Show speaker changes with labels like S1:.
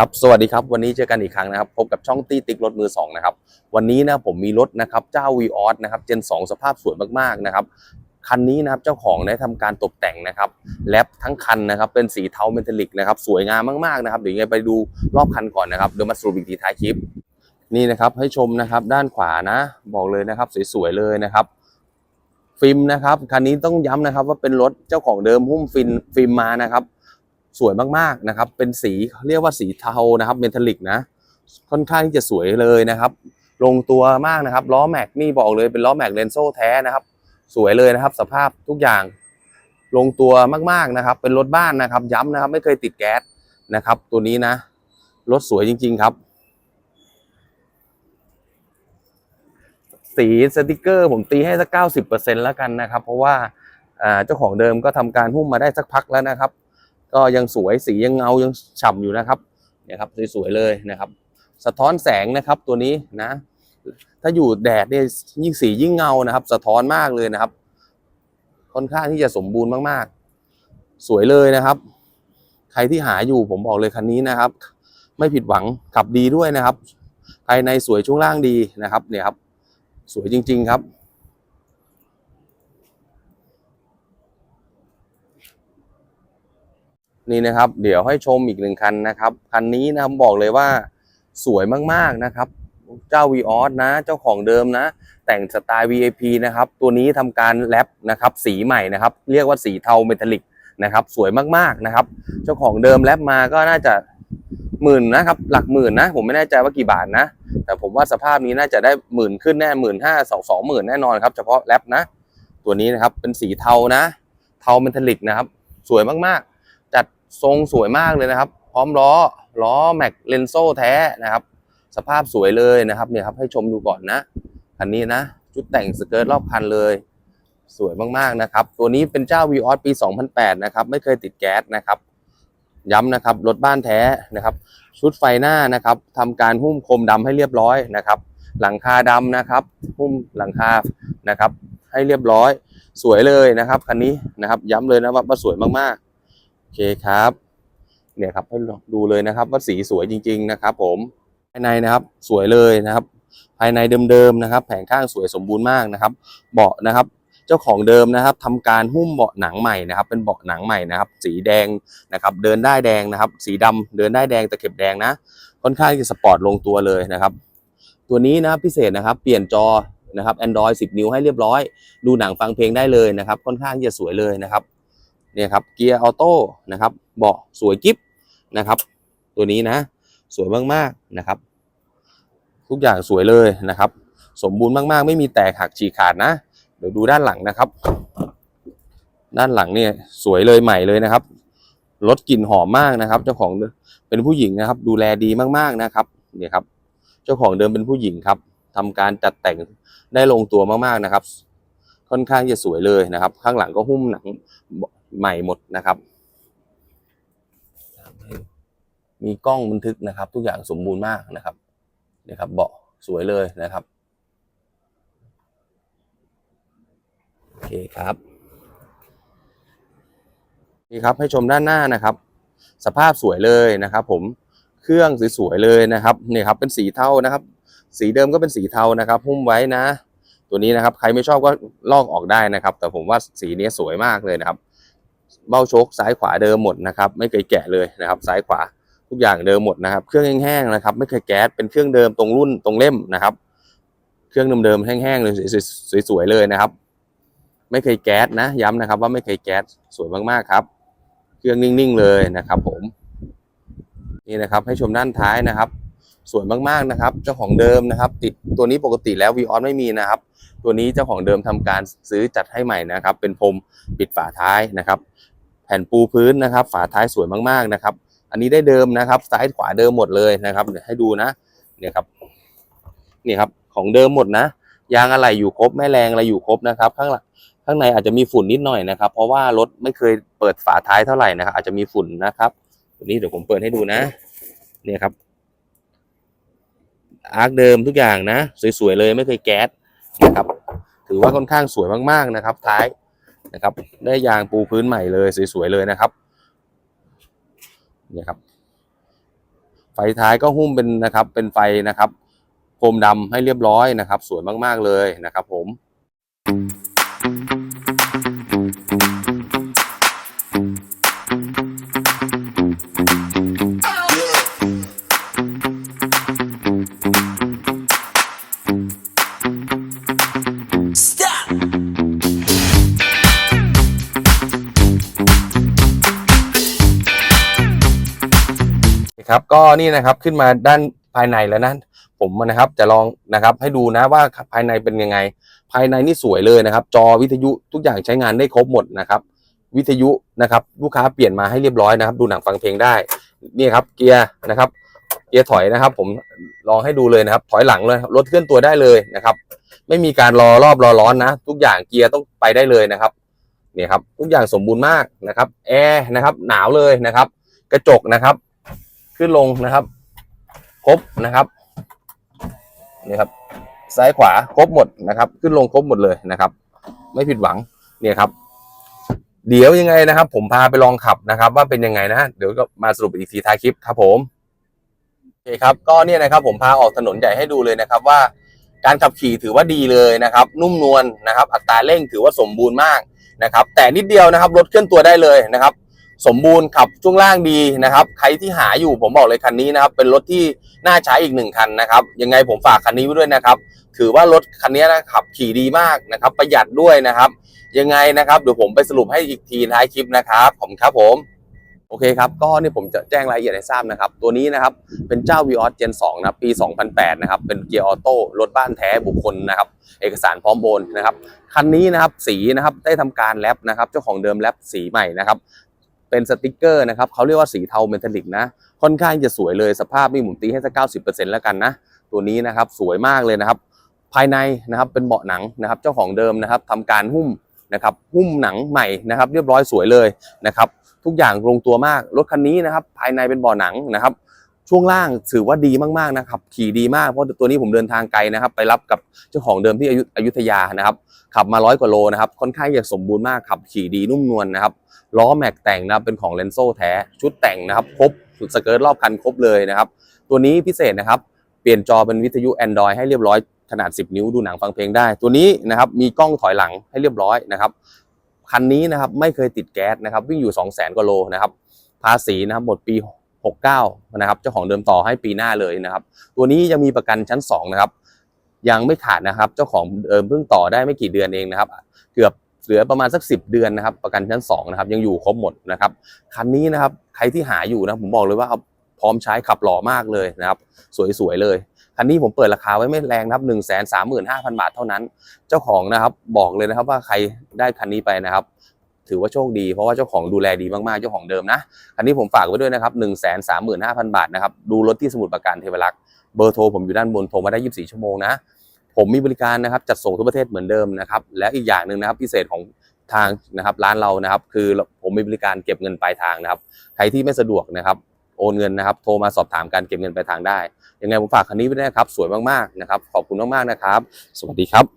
S1: ครับสวัสดีครับวันนี้เจอกันอีกครั้งนะครับพบกับช่องตี้ติ๊กรถมือสองนะครับวันนี้นะผมมีรถนะครับเจ้า v ีออสนะครับเจน 2 สภาพสวยมากๆนะครับคันนี้นะครับเจ้าของได้ทำการตกแต่งนะครับแลปทั้งคันนะครับเป็นสีเทาเมทัลลิกนะครับสวยงามมากๆนะครับเดี๋ยวยังไงไปดูรอบคันก่อนนะครับเดี๋ยวมาสรุปอีกทีท้ายคลิป นี่นะครับให้ชมนะครับด้านขวานะ บอกเลยนะครับสวยๆเลยนะครับฟิล์มนะครับคันนี้ต้องย้ำนะครับว่าเป็นรถเจ้าของเดิมหุ้มฟิล์มฟิล์มมานะครับ สวยมากๆนะครับ เป็นสีเรียกว่าสีเทานะครับเมทัลลิกนะ ค่อนข้างที่จะสวยเลยนะครับ ลงตัวมากนะครับ ล้อแม็กนี่บอกเลยเป็นล้อแม็กเลนโซ่แท้นะครับ สวยเลยนะครับ สภาพทุกอย่างลงตัวมากๆนะครับ เป็นรถบ้านนะครับ ย้ำนะครับ ไม่เคยติดแก๊สนะครับ ตัวนี้นะ รถสวยจริง ๆ ครับ สีสติกเกอร์ผมตีให้สักเก้าสิบเปอร์เซ็นแล้วกันนะครับ เพราะว่าเจ้าของเดิมก็ทำการหุ้มมาได้สักพักแล้วนะครับ ก็ยังสวยสียังเงายังฉ่ำอยู่นะครับเนี่ยครับสวยๆเลยนะครับ สะท้อนแสงนะครับตัวนี้นะ ถ้าอยู่แดดเนี่ยยิ่งสียิ่งเงานะครับ สะท้อนมากเลยนะครับ ค่อนข้างที่จะสมบูรณ์มากๆ สวยเลยนะครับ ใครที่หาอยู่ผมบอกเลยคันนี้นะครับ ไม่ผิดหวังขับดีด้วยนะครับ ภายในสวยช่วงล่างดีนะครับ เนี่ยครับ สวยจริง ๆ ครับ นี่นะครับ เดี๋ยวให้ชมอีกหนึ่งคันนะครับ คันนี้นะครับบอกเลยว่าสวยมากๆนะครับ เจ้า v ีออสนะ เจ้าของเดิมนะ แต่งสไตล์ VIP นะครับ ตัวนี้ทำการแรปนะครับ สีใหม่นะครับ เรียกว่าสีเทาเมทัลลิกนะครับ สวยมากๆนะครับ เจ้าของเดิมแรปมาก็น่าจะหมื่นนะครับหลักหมื่นนะผมไม่แน่ใจว่ากี่บาทนะ แต่ผมว่าสภาพนี้น่าจะได้หมื่นขึ้นแน่หมื่นห้าสองสองหมื่นแน่นอนครับ เฉพาะแรปนะ ตัวนี้นะครับเป็นสีเทานะ เทาเมทัลลิกนะครับ สวยมากๆ ทรงสวยมากเลยนะครับ พร้อมล้อล้อแม็กเลนโซ่แท้นะครับ สภาพสวยเลยนะครับเนี่ยครับให้ชมดูก่อนนะคันนี้นะ ชุดแต่งสเกิร์ตรอบคันเลย สวยมากๆนะครับ ตัวนี้เป็นเจ้า v ีออสปี 2008 นะครับ ไม่เคยติดแก๊สนะครับย้ำนะครับรถบ้านแท้นะครับ ชุดไฟหน้านะครับทำการหุ้มโคมดำให้เรียบร้อยนะครับ หลังคาดำนะครับ หุ้มหลังคานะครับ ให้เรียบร้อย สวยเลยนะครับคันนี้นะครับ ย้ำเลยนะว่าสวยมากๆ เคครับ เนี่ยครับให้ดูเลยนะครับว่าสีสวยจริง ๆ นะครับ ผมภายในนะครับสวยเลยนะครับ ภายในเดิมๆนะครับ แผงข้างสวยสมบูรณ์มากนะครับ เบาะนะครับเจ้าของเดิมนะครับทำการหุ้มเบาะหนังใหม่นะครับ เป็นเบาะหนังใหม่นะครับ สีแดงนะครับ เดินได้แดงนะครับ สีดำเดินได้แดงตะเข็บแดงนะ ค่อนข้างจะสปอร์ตลงตัวเลยนะครับ ตัวนี้นะครับพิเศษนะครับ เปลี่ยนจอนะครับ Android 10 นิ้วให้เรียบร้อย ดูหนังฟังเพลงได้เลยนะครับ ค่อนข้างจะสวยเลยนะครับ เนี่ยครับเกียร์ออโต้นะครับเบาะสวยกิ๊บนะครับ ตัวนี้นะสวยมากๆนะครับ ทุกอย่างสวยเลยนะครับ สมบูรณ์มากๆ ไม่มีแตกหักฉีกขาดนะ เดี๋ยวดูด้านหลังนะครับ ด้านหลังเนี่ยสวยเลยใหม่เลยนะครับรถกลิ่นหอมมากนะครับ เจ้าของเป็นผู้หญิงนะครับ ดูแลดีมากๆนะครับเนี่ยครับ เจ้าของเดิมเป็นผู้หญิงครับทำการจัดแต่งได้ลงตัวมากๆนะครับ ค่อนข้างจะสวยเลยนะครับ ข้างหลังก็หุ้มหนัง ใหม่หมดนะครับ มีกล้องบันทึกนะครับ ทุกอย่างสมบูรณ์มากนะครับเนี่ยครับเบาะสวยเลยนะครับโอเคครับนี่ครับให้ชมด้านหน้านะครับ สภาพสวยเลยนะครับ ผมเครื่องสวยๆเลยนะครับเนี่ยครับเป็นสีเทานะครับ สีเดิมก็เป็นสีเทานะครับหุ้มไว้นะ ตัวนี้นะครับ ใครไม่ชอบก็ลอกออกได้นะครับ แต่ผมว่าสีนี้สวยมากเลยนะครับ เบ้าโชคซ้ายขวาเดิมหมดนะครับ ไม่เคยแกะเลยนะครับ ซ้ายขวาทุกอย่างเดิมหมดนะครับ เครื่องแห้งๆนะครับ ไม่เคยแก๊สเป็นเครื่องเดิมตรงรุ่นตรงเล่มนะครับ เครื่องเดิมๆแห้งๆเลยสวยๆเลยนะครับ ไม่เคยแก๊สนะย้ำนะครับ ว่าไม่เคยแก๊สสวยมากๆครับ เครื่องนิ่งๆเลยนะครับ ผมนี่นะครับ ให้ชมด้านท้ายนะครับสวยมากๆนะครับ เจ้าของเดิมนะครับ ติดตัวนี้ปกติแล้ววีออสไม่มีนะครับ ตัวนี้เจ้าของเดิมทำการซื้อจัดให้ใหม่นะครับ เป็นพรมปิดฝาท้ายนะครับ แผ่นปูพื้นนะครับ ฝาท้ายสวยมากๆนะครับ อันนี้ได้เดิมนะครับ ซ้ายขวาเดิมหมดเลยนะครับเดี๋ยวให้ดูนะเนี่ยครับนี่ครับของเดิมหมดนะ ยางอะไรอยู่ครบแม่แรงอะไรอยู่ครบนะครับ ข้างหลังข้างในอาจจะมีฝุ่นนิดหน่อยนะครับ เพราะว่ารถไม่เคยเปิดฝาท้ายเท่าไหร่นะครับอาจจะมีฝุ่นนะครับตัวนี้เดี๋ยวผมเปิดให้ดูนะเนี่ยครับอาร์คเดิมทุกอย่างนะ สวยๆเลยไม่เคยแก๊สนะครับ ถือว่าค่อนข้างสวยมากๆนะครับ ท้าย นะครับ ได้ยางปูพื้นใหม่เลยสวยๆเลยนะครับเนี่ยครับ ไฟท้ายก็หุ้มเป็นนะครับ เป็นไฟนะครับโคมดำให้เรียบร้อยนะครับ สวยมากๆเลยนะครับ ผม ครับ ก็นี่นะครับขึ้นมาด้านภายในแล้วนะผมนะครับจะลองนะครับให้ดูนะว่าภายในเป็นยังไง ภายในนี่สวยเลยนะครับ จอวิทยุทุกอย่างใช้งานได้ครบหมดนะครับ วิทยุนะครับ ลูกค้าเปลี่ยนมาให้เรียบร้อยนะครับ ดูหนังฟังเพลงได้นี่ครับ เกียร์นะครับ เกียร์ถอยนะครับ ผมลองให้ดูเลยนะครับ ถอยหลังเลยครับรถเคลื่อนตัวได้เลยนะครับ ไม่มีการรอรอบรอร้อนนะ ทุกอย่างเกียร์ต้องไปได้เลยนะครับเนี่ยครับทุกอย่างสมบูรณ์มากนะครับแอร์นะครับหนาวเลยนะครับ กระจกนะครับ ขึ้นลงนะครับ ครบนะครับนี่ครับ ซ้ายขวาครบหมดนะครับ ขึ้นลงครบหมดเลยนะครับ ไม่ผิดหวังเนี่ยครับ เดี๋ยวยังไงนะครับ ผมพาไปลองขับนะครับ ว่าเป็นยังไงนะเดี๋ยวก็มาสรุปอีกทีท้ายคลิปครับผมโอเคครับก็เนี่ยนะครับ ผมพาออกถนนใหญ่ให้ดูเลยนะครับว่าการขับขี่ถือว่าดีเลยนะครับ นุ่มนวลนะครับ อัตราเร่งถือว่าสมบูรณ์มากนะครับ แต่นิดเดียวนะครับรถเคลื่อนตัวได้เลยนะครับ สมบูรณ์ขับช่วงล่างดีนะครับ ใครที่หาอยู่ผมบอกเลยคันนี้นะครับ เป็นรถที่น่าใช้อีกหนึ่งคันนะครับ ยังไงผมฝากคันนี้ไว้ด้วยนะครับ ถือว่ารถคันนี้นะขับขี่ดีมากนะครับ ประหยัดด้วยนะครับ ยังไงนะครับเดี๋ยวผมไปสรุปให้อีกทีท้ายคลิปนะครับขอบคุณครับผมโอเคครับ ก็นี่ผมจะแจ้งรายละเอียดให้ทราบนะครับ ตัวนี้นะครับ เป็นเจ้า v ีออส Gen 2นะครับปี 2008 นะครับ เป็นเกียร์ออโต้รถบ้านแท้บุคคลนะครับ เอกสารพร้อมโอนนะครับ คันนี้นะครับ สีนะครับ ได้ทำการแรปนะครับ เจ้าของเดิมแรปสีใหม่นะครับ เป็นสติกเกอร์นะครับเขาเรียกว่าสีเทาเมทัลลิกนะ ค่อนข้างจะสวยเลยสภาพนี่หมุนตีให้สักเก้าสิบเปอร์เซ็นต์แล้วกันนะ ตัวนี้นะครับสวยมากเลยนะครับ ภายในนะครับเป็นเบาะหนังนะครับ เจ้าของเดิมนะครับทำการหุ้มนะครับหุ้มหนังใหม่นะครับ เรียบร้อยสวยเลยนะครับ ทุกอย่างลงตัวมากรถคันนี้นะครับ ภายในเป็นเบาะหนังนะครับ ช่วงล่างถือว่าดีมากๆนะครับ ขี่ดีมากเพราะตัวนี้ผมเดินทางไกลนะครับ ไปรับกับเจ้าของเดิมที่อยุอยุธยานะครับ ขับมาร้อยกว่าโลนะครับ ค่อนข้างจะสมบูรณ์มากขับขี่ดีนุ่มนวลนะครับล้อแม็กแต่งนะครับเป็นของเลนโซแท้ชุดแต่งนะครับครบสุดสเกิร์ตรอบคันครบเลยนะครับ ตัวนี้พิเศษนะครับ เปลี่ยนจอเป็นวิทยุ Android ให้เรียบร้อยขนาด 10 นิ้วดูหนังฟังเพลงได้ ตัวนี้นะครับมีกล้องถอยหลังให้เรียบร้อยนะครับคันนี้นะครับไม่เคยติดแก๊สนะครับวิ่งอยู่ 2 0 0 0 0 0กว่าโลนะครับภาษีนะครับหมดปี 69นะครับเจ้าของเดิมต่อให้ปีหน้าเลยนะครับ ตัวนี้ยังมีประกันชั้น2นะครับยังไม่ขาดนะครับ เจ้าของเดิมเพิ่งต่อได้ไม่กี่เดือนเองนะครับ เกือบเหลือประมาณสัก 10 เดือนนะครับ ประกันชั้น2นะครับยังอยู่ครบหมดนะครับคันนี้นะครับใครที่หาอยู่นะผมบอกเลยว่าพร้อมใช้ขับหล่อมากเลยนะครับ สวยๆเลยคันนี้ผมเปิดราคาไว้ไม่แรงนะครับ1 3 5 0 0 0บาทเท่านั้น เจ้าของนะครับบอกเลยนะครับว่าใครได้คันนี้ไปนะครับ ถือว่าโชคดีเพราะว่าเจ้าของดูแลดีมากๆเจ้าของเดิมนะคันนี้ผมฝากไว้ด้วยนะครับ1 3 5 0 0 0บาทนะครับดูรถที่สมุทรปราการเทวรักษ์เบอร์โทรผมอยู่ด้านบนโทรมาได้24ชั่วโมงนะผมมีบริการนะครับจัดส่งทั่วประเทศเหมือนเดิมนะครับและอีกอย่างหนึ่งนะครับพิเศษของทางนะครับร้านเรานะครับ คือผมมีบริการเก็บเงินปลายทางนะครับใครที่ไม่สะดวกนะครับโอนเงินนะครับ โทรมาสอบถามการเก็บเงินปลายทางได้ยังไงผมฝากคันนี้ไว้ด้วยนะครับ สวยมากๆนะครับ ขอบคุณมากๆนะครับ สวัสดีครับ